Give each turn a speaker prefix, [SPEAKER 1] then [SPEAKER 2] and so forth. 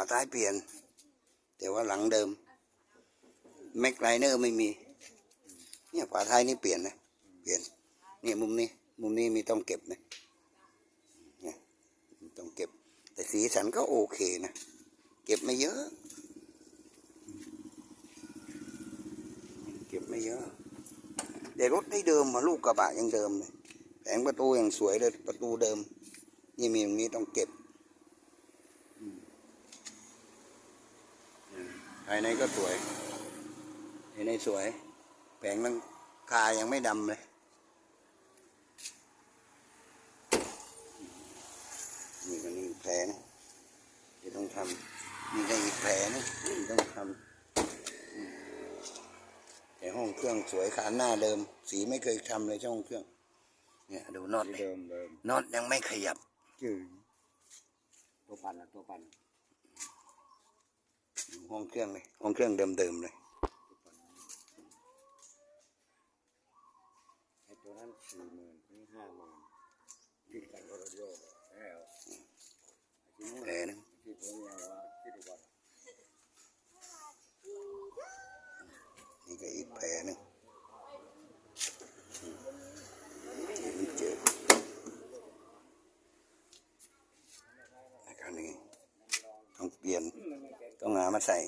[SPEAKER 1] าท้ายเปลี่ยน แต่ว่าหลังเดิมแม็กไลเนอร์ไม่มี เนี่ยฝาท้ายนี่เปลี่ยนนะ เปลี่ยน เนี่ยมุมนี้ มุมนี้มีต้องเก็บนะเนี่ยต้องเก็บ แต่สีสันก็โอเคนะ เก็บไม่เยอะ เก็บไม่เยอะแต่รถได้เดิมมาลูกกระบะยังเดิมเลยแผงประตูยังสวยเลยประตูเดิม นี่มีตรงนี้ต้องเก็บอืม ภายในก็สวยภายในสวย แผงหลังคายังไม่ดำเลยนี่ก็นี่อีกแผลนะที่ต้องทำนี่ก็อีกแผลนะที่ต้องทำอืมแต่ห้องเครื่องสวยขานหน้าเดิม สีไม่เคยทำเลยช่องเครื่อง เนี่ยดูน็อตดิ
[SPEAKER 2] เดิมเดิม
[SPEAKER 1] น็อตยังไม่ขยับ
[SPEAKER 2] จืดตัวปั่นละตัวปั่น
[SPEAKER 1] ห้องเครื่องเลยห้องเครื่องเดิมๆเลย
[SPEAKER 2] ไอ้ตัวนั้นสี่หมื่นนี่ห้าหมื่นคิดกันก็ระโยกแล้วไอ้ที่นู้น
[SPEAKER 1] แผลนึง
[SPEAKER 2] ที่ผมยังว่าคิดดูก่อน
[SPEAKER 1] นี่ก็อีกแผลหนึงอืมที่มันเจออาการนี้ต้องเปลี่ยน ต้องหามาใส่